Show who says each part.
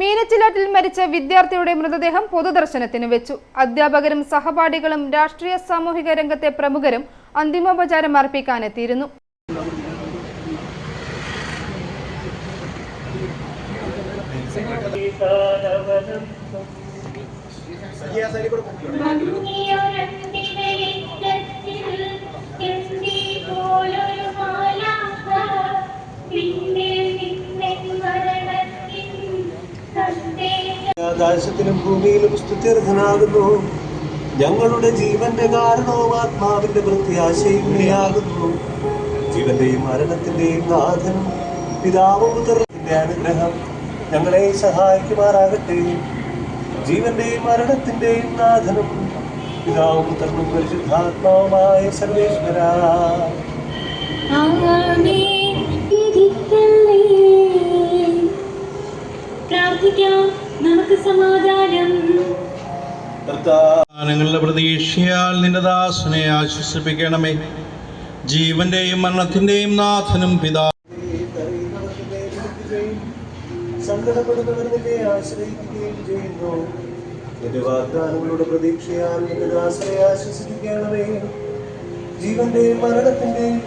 Speaker 1: മീനച്ചിലാറ്റിൽ മരിച്ച വിദ്യാർത്ഥിയുടെ മൃതദേഹം പൊതുദർശനത്തിന് വെച്ചു. അധ്യാപകരും സഹപാഠികളും രാഷ്ട്രീയ സാമൂഹിക രംഗത്തെ പ്രമുഖരും അന്തിമോപചാരം അർപ്പിക്കാനെത്തിയിരുന്നു.
Speaker 2: ആകാശത്തിലും ഭൂമിയിലും സ്തുത്യർഹനാകുന്നു. ഞങ്ങളുടെ ജീവന്റെ കാരണവും ആത്മാവിന്റെ പ്രത്യാശയും നീയാകുന്നു ജീവന്റെയും മരണത്തിന്റെയും നാഥനും പിതാവും പുത്രത്തിന്റെ അനുഗ്രഹം ഞങ്ങളെ സഹായിക്കുമാറാകട്ടെ. ജീവന്റെയും മരണത്തിന്റെയും നാഥനും പിതാവും പുത്രനും പരിശുദ്ധാത്മാവുമായ സർവേശ്വര.
Speaker 3: നമുക്ക് സമാധാനം.
Speaker 4: പ്രതീക്ഷയാൽ നിന്റെ ദാസനെ ആശ്വസിപ്പിക്കണമേ. ജീവന്റെയും മരണത്തിന്റെയും നാഥനും പിതാ
Speaker 2: സങ്കടപ്പെടുന്നവർ നിന്നെ ആശ്രയിക്കുകയും ചെയ്യുന്നു. നിന്റെ വാഗ്ദാനങ്ങളുടെ പ്രതീക്ഷയാൽ നിന്റെ ദാസനെ ആശ്വസിപ്പിക്കണമേ. ജീവന്റെയും മരണത്തിന്റെയും